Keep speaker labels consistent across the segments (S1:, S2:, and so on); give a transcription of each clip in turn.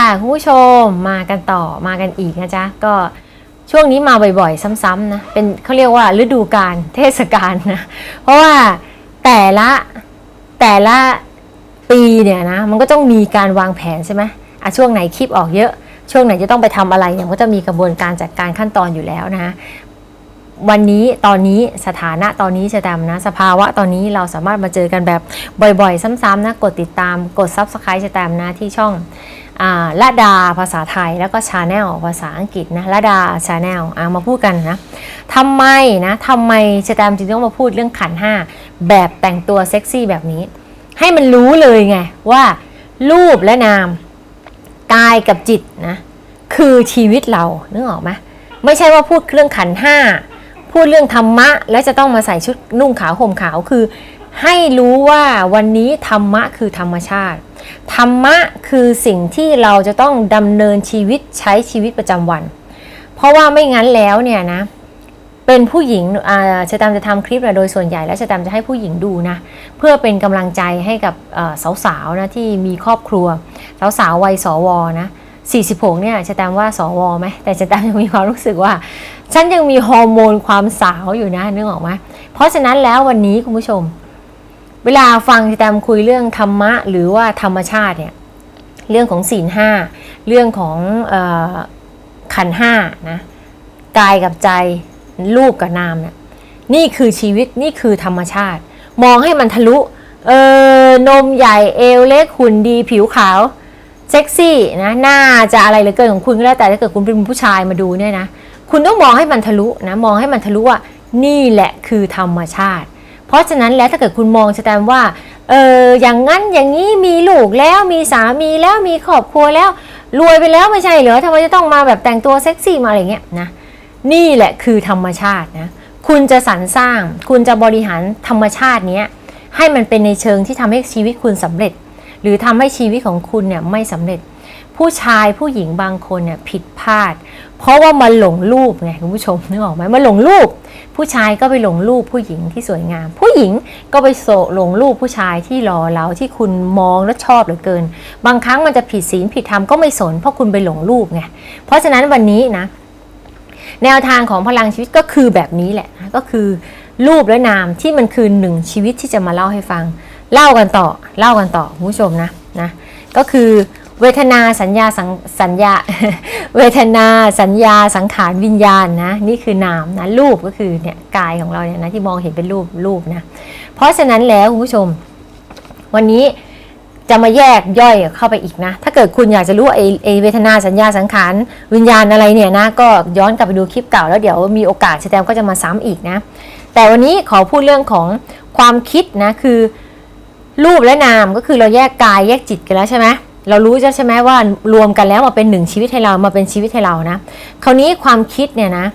S1: ค่ะคุณผู้ชมมากันต่อมากันอีกนะจ๊ะก็ช่วงนี้มาบ่อยๆ ซ้ำๆนะเป็นเขาเรียกว่าฤดูกาลเทศกาลนะเพราะว่าแต่ละแต่ละปีเนี่ยนะมันก็ต้องมีการวางแผนใช่ไหมอะช่วงไหนคลิปออกเยอะ ช่วงไหนจะต้องไปทำอะไรเนี่ยมันก็จะมีกระบวนการจัดการขั้นตอนอยู่แล้วนะวันนี้ตอนนี้สถานะตอนนี้จะดำนะ สภาวะตอนนี้เราสามารถมาเจอกันแบบบ่อยๆ ซ้ำๆนะ กดติดตามกด Subscribe จะแตมนะที่ช่อง ละดาภาษาไทยแล้วก็ชาแนลภาษาอังกฤษนะละดาชาแนลอ่ามาพูดกันนะทำไมนะทำไมจะแตมจึงต้องมาพูดเรื่องขันห้าแบบแต่งตัวเซ็กซี่แบบนี้ ให้มันรู้เลยไงว่า รูปและนามกายกับจิตนะคือชีวิตเรานึกออกไหมไม่ใช่ว่าพูดเรื่องขันห้าพูดเรื่องธรรมะ แล้วจะต้องมาใส่ชุดนุ่งขาวห่มขาวคือ ให้รู้ว่าวันนี้ธรรมะคือธรรมชาติ ธรรมะคือสิ่งที่เราจะต้องดำเนินชีวิตใช้ชีวิตประจำวัน เพราะว่าไม่งั้นแล้วเนี่ยนะเป็นผู้หญิงอ่าชะตามจะทำคลิปนะโดยส่วนใหญ่แล้วชะตามจะให้ผู้หญิงดูนะเพื่อเป็นกำลังใจให้กับสาวๆนะที่มีครอบครัว สาวๆวัยสวนะ46เนี่ยชะตามว่าสวไหมแต่ชะตามยังมีความรู้สึกว่า ฉันยังมีฮอร์โมนความสาวอยู่นะนึกออกไหมเพราะฉะนั้นแล้ววันนี้คุณผู้ชม เวลาฟังชะตามคุยเรื่องธรรมะ หรือว่าธรรมชาติเนี่ยเรื่องของศีลห้าเรื่องของออขันห้านะกายกับใจรูปกับนามเนี่ยนี่คือชีวิตนี่คือธรรมชาติ มองให้มันทะลุเออนมใหญ่เอวเล็กหุ่นดีผิวขาวเซ็กซี่นะหน้าจะอะไรเหลือเกินของคุณก็แล้วแต่ถ้าเกิดคุณเป็นผู้ชายมาดูเนี่ยนะคุณต้องมองให้มันทะลุนะมองให้มันทะลุว่านี่แหละคือธรรมชาติ เพราะฉะนั้นแล้วถ้าเกิดคุณมองจะแตมว่าเอออย่างนั้นอย่างนี้มีลูกแล้วมีสามีแล้วมีครอบครัวแล้วรวยไปแล้วไม่ใช่เหรอทำไมจะต้องมาแบบแต่งตัวเซ็กซี่มาอะไรเงี้ยนะนี่แหละคือธรรมชาตินะคุณจะสรรสร้าง คุณจะบริหารธรรมชาตินี้ให้มันเป็นในเชิงที่ทำให้ชีวิตคุณสำเร็จ หรือทำให้ชีวิตของคุณเนี่ยไม่สำเร็จ ผู้ชายผู้หญิงบางคนเนี่ยผิดพลาด เพราะว่ามันหลงรูปไงคุณผู้ชมนึกออกไหมมันหลงรูป ผู้ชายก็ไปหลงรูปผู้หญิงที่สวยงาม ผู้หญิงก็ไปโสหลงรูปผู้ชายที่หล่อเหลาที่คุณมองและชอบเหลือเกิน บางครั้งมันจะผิดศีลผิดธรรมก็ไม่สนเพราะคุณไปหลงรูปไงเพราะฉะนั้นวันนี้นะแนวทางของพลังชีวิตก็คือแบบนี้แหละนะก็คือรูปและนามที่มันคือหนึ่งชีวิตที่จะมาเล่าให้ฟัง เล่ากันต่อเล่ากันต่อคุณผู้ชมนะนะก็คือ เวทนาสัญญาสังสัญญา เวทนาสัญญาสังขารวิญญาณนะนี่คือนามนะรูปก็คือเนี่ยกายของเราเนี่ยนะที่มองเห็นเป็นรูปรูปนะเพราะฉะนั้นแล้วคุณผู้ชม วันนี้จะมาแยกย่อยเข้าไปอีกนะ ถ้าเกิดคุณอยากจะรู้ไอ้ไอเวทนาสัญญาสังขารวิญญาณอะไรเนี่ยนะ ก็ย้อนกลับไปดูคลิปเก่าแล้วเดี๋ยวมีโอกาสแตมก็จะมาซ้ำอีกนะ แต่วันนี้ขอพูดเรื่องของความคิดนะคือ รูปและนามก็คือเราแยกกายแยกจิตกันแล้วใช่ไหม เรารู้ใช่ไหมว่ารวมกันแล้วมาเป็นหนึ่งชีวิตให้เรามาเป็นชีวิตให้เรานะคราวนี้ความคิดเนี่ยนะ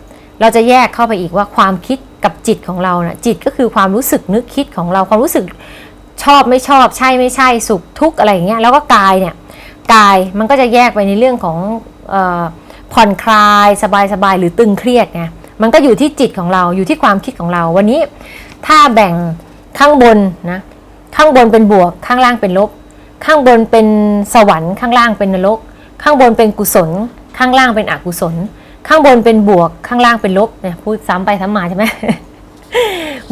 S1: เราจะแยกเข้าไปอีกว่าความคิดกับจิตของเรานะจิตก็คือความรู้สึกนึกคิดของเราความรู้สึกชอบไม่ชอบใช่ไม่ใช่สุขทุกข์อะไรอย่างเงี้ยแล้วก็กายเนี่ยกายมันก็จะแยกไปในเรื่องของออผ่อนคลายสบายสบายหรือตึงเครียดไงมันก็อยู่ที่จิตของเราอยู่ที่ความคิดของเรา วันนี้ถ้าแบ่งข้างบนนะข้างบนเป็นบวกข้างล่างเป็นลบ ข้างบนเป็นสวรรค์ข้างล่างเป็นนรก ข้างบนเป็นกุศล ข้างล่างเป็นอกุศล ข้างบนเป็นบวกข้างล่างเป็นลบเนี่ยพูดซ้ำไปซ้ำมาใช่ไหม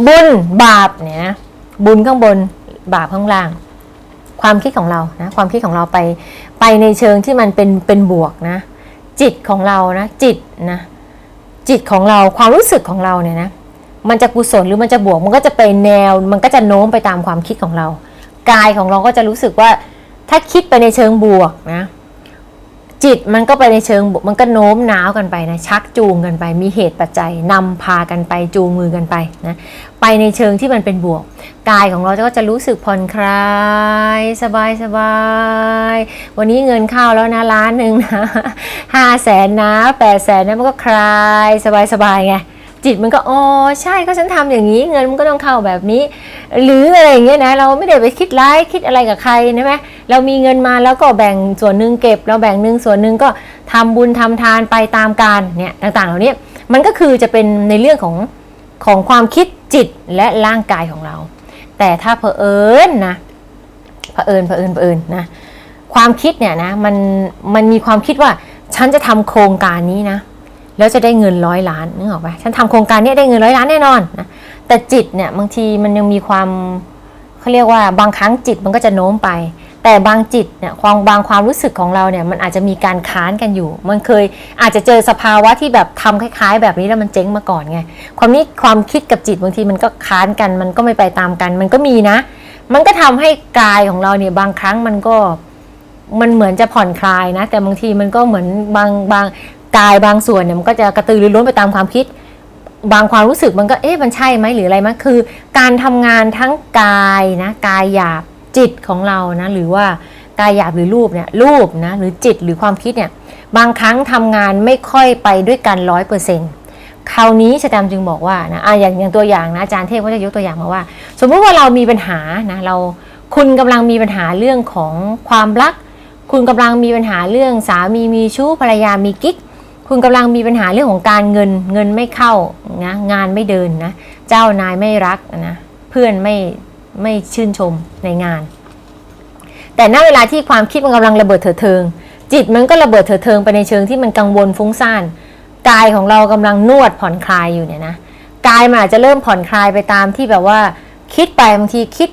S1: บุญบาปเนี่ยนะบุญข้างบนบาปข้างล่าง ความคิดของเรานะความคิดของเราไปไปในเชิงที่มันเป็นเป็นบวกนะ จิตของเรานะจิตนะจิตของเราความรู้สึกของเราเนี่ยนะมันจะกุศลหรือมันจะบวกมันก็จะไปแนว มันก็จะโน้มไปตามความคิดของเรา กายของเราก็จะรู้สึกว่าถ้าคิดไปในเชิงบวกนะ จิตมันก็ไปในเชิงบวกมันก็โน้มน้าวกันไปนะชักจูงกันไป มีเหตุปัจจัยนำพากันไปจูงมือกันไปนะไปในเชิงที่มันเป็นบวก กายของเราก็จะรู้สึกผ่อนคลายสบายสบายวันนี้เงินเข้าแล้วนะล้านหนึ่งนะห้าแสนนะแปดแสนนะมันก็คลายสบายสบายไง จิตมันก็อ๋อใช่ก็ฉันทำอย่างนี้ เงินมันก็ต้องเข้าแบบนี้ หรืออะไรอย่างเงี้ยนะเราไม่ได้ไปคิดร้ายคิดอะไรกับใครใช่ไหมเรามีเงินมาแล้วก็แบ่งส่วนหนึ่งเก็บ เราแบ่งหนึ่งส่วนหนึ่งก็ทำบุญทำทานไปตามการเนี่ยต่างๆ เหล่านี้มันก็คือจะเป็นในเรื่องของของความคิดจิตและร่างกายของเรา แต่ถ้าเผอิญนะเผอิญเผอิญเผอิญนะความคิดเนี่ยนะมันมันมีความคิดว่าฉันจะทำโครงการนี้นะ แล้วจะได้เงินร้อยล้านนึกออกไหมฉันทำโครงการนี้ได้เงินร้อยล้านแน่นอนนะแต่จิตเนี่ยบางทีมันยังมีความเขาเรียกว่าบางครั้งจิตมันก็จะโน้มไป แต่บางจิตเนี่ยความบางความรู้สึกของเราเนี่ยมันอาจจะมีการค้านกันอยู่ มันเคยอาจจะเจอสภาวะที่แบบทำคล้าย ๆ แบบนี้แล้วมันเจ๊งมาก่อนไงความนี้ความคิดกับจิตบางทีมันก็ค้านกันมันก็ไม่ไปตามกัน มันก็มีนะ มันก็ทำให้กายของเราเนี่ยบางครั้งมันก็มันเหมือนจะผ่อนคลายนะ แต่บางทีมันก็เหมือนบางบาง กายบางส่วนเนี่ยมันก็จะกระตือรือร้นไปตามความคิด บางความรู้สึกมันก็เอ๊ะมันใช่ไหมหรืออะไรมั้ยคือ การทำงานทั้งกายนะกายหยาบจิตของเรานะหรือว่ากายหยาบหรือรูปเนี่ยรูปนะหรือจิตหรือความคิดเนี่ยบางครั้งทำงานไม่ค่อยไปด้วยกันร้อยเปอร์เซ็นต์คราวนี้ชะตามจึงบอกว่านะอะอย่างอย่างตัวอย่างนะอาจารย์เทพก็จะยกตัวอย่างมาว่า สมมติว่าเรามีปัญหานะเราคุณกำลังมีปัญหาเรื่องของความรัก คุณกำลังมีปัญหาเรื่องสามีมีชู้ภรรยามีกิ๊ก คุณกำลังมีปัญหาเรื่องของการเงินเงินไม่เข้านะงานไม่เดินนะเจ้านายไม่รักนะเพื่อนไม่ไม่ชื่นชมในงาน แต่ณเวลาที่ความคิดมันกำลังระเบิดเถิดเทิง จิตมันก็ระเบิดเถิดเทิงไปในเชิงที่มันกังวลฟุ้งซ่านกายของเรากำลังนวดผ่อนคลายอยู่เนี่ยนะกายมันอาจจะเริ่มผ่อนคลายไปตามที่แบบว่า คิดไปบางทีคิด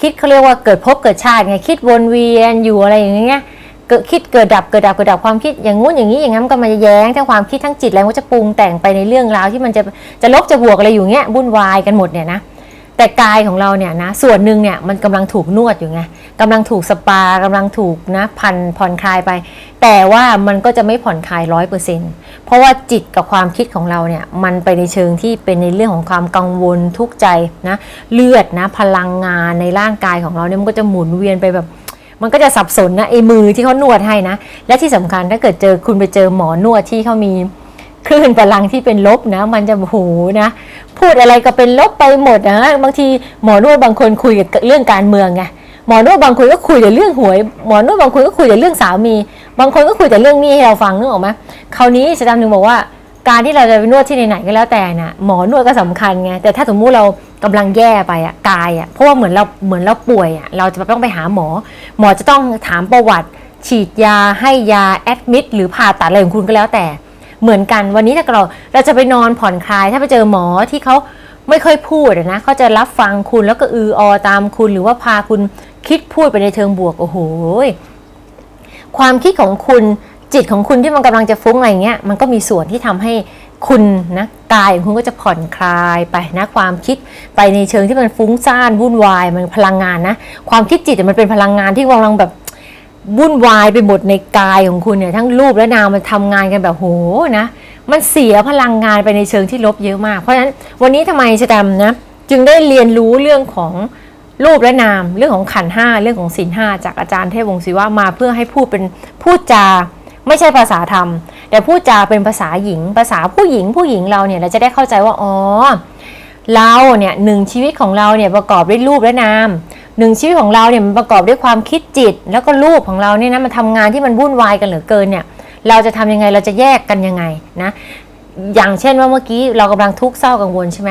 S1: คิดเขาเรียกว่าเกิดภพเกิดชาติไงคิดวนเวียนอยู่อะไรอย่างเงี้ย เกิดคิดเกิดดับเกิดดับเกิดดับความคิดอย่างงู้นอย่างนี้อย่างนั้นก็มาแย้งทั้งความคิดทั้งจิตแล้วก็จะปรุงแต่งไปในเรื่องราวที่มันจะจะลบจะบวกอะไรอยู่เงี้ยวุ่นวายกันหมดเนี่ยนะแต่กายของเราเนี่ยนะส่วนหนึ่งเนี่ยมันกำลังถูกนวดอยู่ไงกำลังถูกสปากำลังถูกนะพันผ่อนคลายไป แต่ว่ามันก็จะไม่ผ่อนคลายร้อยเปอร์เซ็นต์เพราะว่าจิตกับความคิดของเราเนี่ยมันไปในเชิงที่เป็นในเรื่องของความกังวลทุกข์ใจนะเลือดนะพลังงานในร่างกายของเราเนี่ยมันก็จะหมุนเวียนไปแบบ มันก็จะสับสนนะไอ้มือที่เขานวดให้นะ และที่สำคัญถ้าเกิดเจอคุณไปเจอหมอนวดที่เขามีคลื่นพลังที่เป็นลบนะ มันจะโอ้โหนะ พูดอะไรก็เป็นลบไปหมดนะบางทีหมอนวดบางคนคุยกับเรื่องการเมืองไงหมอนวดบางคนก็คุยแต่เรื่องหวย หมอนวดบางคนก็คุยแต่เรื่องสามี บางคนก็คุยแต่เรื่องนี้ให้เราฟังนึกออกไหมคราวนี้จะทำหนึ่งบอกว่า การที่เราจะไปนวดที่ไหนๆก็แล้วแต่น่ะหมอนวดก็สำคัญไงแต่ถ้าสมมุติเรากำลังแย่ไปอะกายอะเพราะว่าเหมือนเราเหมือนเราป่วยอะเราจะต้องไปหาหมอ หมอจะต้องถามประวัติ ฉีดยาให้ยาแอดมิดหรือผ่าตัดอะไรของคุณก็แล้วแต่ เหมือนกันวันนี้ถ้าเราเราจะไปนอนผ่อนคลาย ถ้าไปเจอหมอที่เขาไม่ค่อยพูดนะเขาจะรับฟังคุณแล้วก็อืออตามคุณ หรือว่าพาคุณคิดพูดไปในเชิงบวกโอ้โหความคิดของคุณ จิตของคุณที่มันกำลังจะฟุ้งอะไรเงี้ยมันก็มีส่วนที่ทำให้คุณนะกายของคุณก็จะผ่อนคลายไปนะความคิดไปในเชิงที่มันฟุ้งซ่านวุ่นวายมันพลังงานนะความคิดจิตมันเป็นพลังงานที่กำลังแบบวุ่นวายไปหมดในกายของคุณเนี่ยทั้งรูปและนามมันทำงานกันแบบโหนะมันเสียพลังงานไปในเชิงที่ลบเยอะมาก เพราะฉะนั้นวันนี้ทำไมชะแตมนะจึงได้เรียนรู้เรื่องของรูปและนามเรื่องของขันห้าเรื่องของศีลห้าจากอาจารย์เทพวงศ์ศิวะมาเพื่อให้พูดเป็นพูดจา ไม่ใช่ภาษาธรรม แต่พูดจาเป็นภาษาหญิง ภาษาผู้หญิงผู้หญิงเราเนี่ยเราจะได้เข้าใจว่าอ๋อเราเนี่ยหนึ่งชีวิตของเราเนี่ยประกอบด้วยรูปและนามหนึ่งชีวิตของเราเนี่ยมันประกอบด้วยความคิดจิต แล้วก็รูปของเราเนี่ยนะมันทำงานที่มันวุ่นวายกันเหลือเกินเนี่ยเราจะทำยังไงเราจะแยกกันยังไงนะอย่างเช่นว่าเมื่อกี้เรากำลังทุกข์เศร้ากังวลใช่ไหม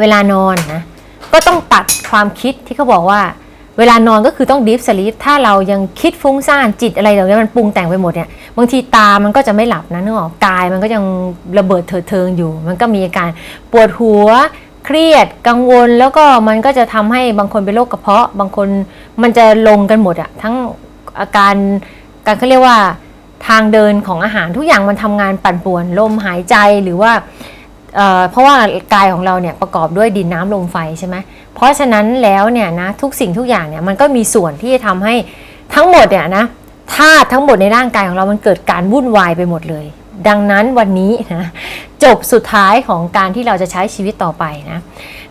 S1: เวลานอนนะก็ต้องตัดความคิดที่เขาบอกว่า เวลานอนก็คือต้องดีฟสลีปถ้าเรายังคิดฟุ้งซ่านจิตอะไรเหล่านี้มันปรุงแต่งไปหมดเนี่ยบางทีตามันก็จะไม่หลับนะนึกออกกายมันก็ยังระเบิดเถิดเทิงอยู่ มันก็มีอาการปวดหัวเครียดกังวลแล้วก็มันก็จะทำให้บางคนเป็นโรคกระเพาะ บางคนมันจะลงกันหมดอะทั้งอาการการเขาเรียกว่าทางเดินของอาหารทุกอย่างมันทำงานปั่นป่วนลมหายใจหรือว่า เเพราะว่ากายของเราเนี่ยประกอบด้วยดินน้ำลมไฟใช่ไหมเพราะฉะนั้นแล้วเนี่ยนะทุกสิ่งทุกอย่างเนี่ยมันก็มีส่วนที่จะทำให้ทั้งหมดเนี่ยนะธาตุทั้งหมดในร่างกายของเรามันเกิดการวุ่นวายไปหมดเลย ดังนั้นวันนี้นะจบสุดท้ายของการที่เราจะใช้ชีวิตต่อไปนะ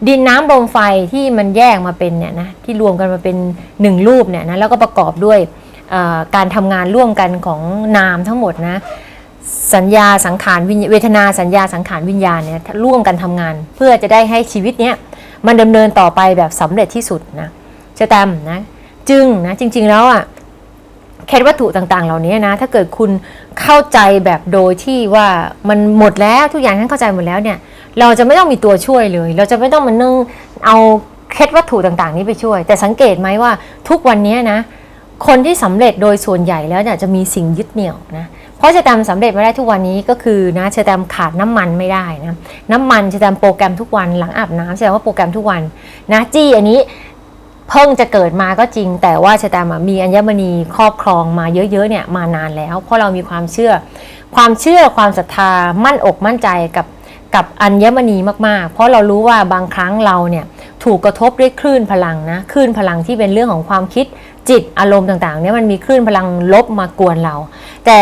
S1: ดินน้ำลมไฟที่มันแยกมาเป็นเนี่ยนะที่รวมกันมาเป็นหนึ่งรูปเนี่ยนะแล้วก็ประกอบด้วยการทำงานร่วมกันของนามทั้งหมดนะ สัญญาสังขารวิญเวทนาสัญญาสังขารวิญญาณเนี่ยร่วมกันทำงาน เพื่อจะได้ให้ชีวิตเนี้ยมันดำเนินต่อไปแบบสำเร็จที่สุดนะเชอแตมนะจึงนะจริง ๆแล้วอะแค่วัตถุต่างๆ เหล่านี้นะ ถ้าเกิดคุณเข้าใจแบบโดยที่ว่ามันหมดแล้วทุกอย่างท่านเข้าใจหมดแล้วเนี่ย เราจะไม่ต้องมีตัวช่วยเลย เราจะไม่ต้องมานึ่งเอาเคล็ดวัตถุต่างๆ นี้ไปช่วย แต่สังเกตไหมว่าทุกวันนี้นะ คนที่สำเร็จโดยส่วนใหญ่แล้วเนี่ยจะมีสิ่งยึดเหนี่ยวนะ ราะชอแตมสำเร็จมาได้ทุกวันนี้ก็คือนะเชอแตมขาดน้ำมันไม่ได้นะน้ำมันเชอแตมโปรแกรมทุกวันหลังอาบน้ำแสดงว่าโปรแกรมทุกวันนะจี้อันนี้เพิ่งจะเกิดมาก็จริง แต่ว่าเชอแตมมีอัญมณีครอบครองมาเยอะๆเนี่ยมานานแล้ว เพราะเรามีความเชื่อ ความเชื่อความศรัทธามั่นอกมั่นใจกับกับอัญมณีมากๆ เพราะเรารู้ว่าบางครั้งเราเนี่ยถูกกระทบด้วยคลื่นพลังนะคลื่นพลังที่เป็นเรื่องของความคิดจิตอารมณ์ต่างๆเนี่ยมันมีคลื่นพลังลบมากวนเรา แต่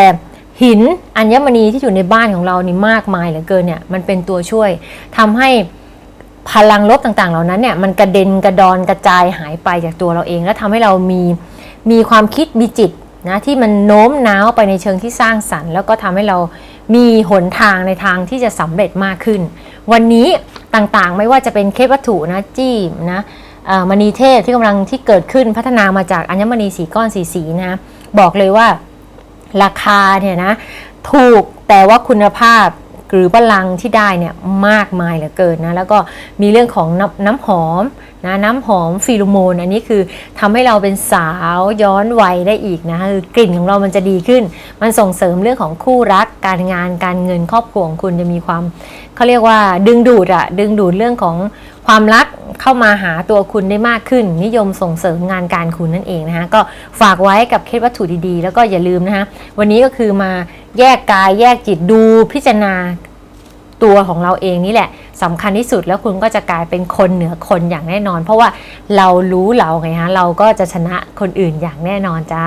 S1: หินอัญมณีที่อยู่ในบ้านของเรานี่มากมายเหลือเกินเนี่ยมันเป็นตัวช่วยทำให้พลังลบต่างๆ เหล่านั้นเนี่ยมันกระเด็นกระดอนกระจายหายไปจากตัวเราเอง แล้วทำให้เรามีมีความคิดมีจิตนะที่มันโน้มน้าวไปในเชิงที่สร้างสรรค์ แล้วก็ทำให้เรามีหนทางในทางที่จะสำเร็จมากขึ้น วันนี้ต่างๆไม่ว่าจะเป็นเคสวัตถุนะจี้นะอ่อมณีเทพที่กำลังที่เกิดขึ้นพัฒนามาจากอัญมณีสีก้อนสีสีนะบอกเลยว่า ราคาเนี่ยนะถูกแต่ว่าคุณภาพหรือพลังที่ได้เนี่ยมากมายเหลือเกินนะแล้วก็มีเรื่องของน้ำน้ำหอมนะน้ำหอมฟีโรโมน อันนี้คือทำให้เราเป็นสาวย้อนวัยได้อีกนะคือกลิ่นของเรามันจะดีขึ้น มันส่งเสริมเรื่องของคู่รักการงานการเงินครอบครัวของคุณจะมีความเขาเรียกว่าดึงดูดอะดึงดูดเรื่องของ ความรักเข้ามาหาตัวคุณได้มากขึ้น นิยมส่งเสริมงานการคุณนั่นเองนะคะก็ฝากไว้กับเคล็ดวัตถุดีๆ แล้วก็อย่าลืมนะคะวันนี้ก็คือมาแยกกายแยกจิตดูพิจารณาตัวของเราเองนี่แหละสำคัญที่สุดแล้วคุณก็จะกลายเป็นคนเหนือคนอย่างแน่นอน เพราะว่าเรารู้เราไงฮะเราก็จะชนะคนอื่นอย่างแน่นอนจ้า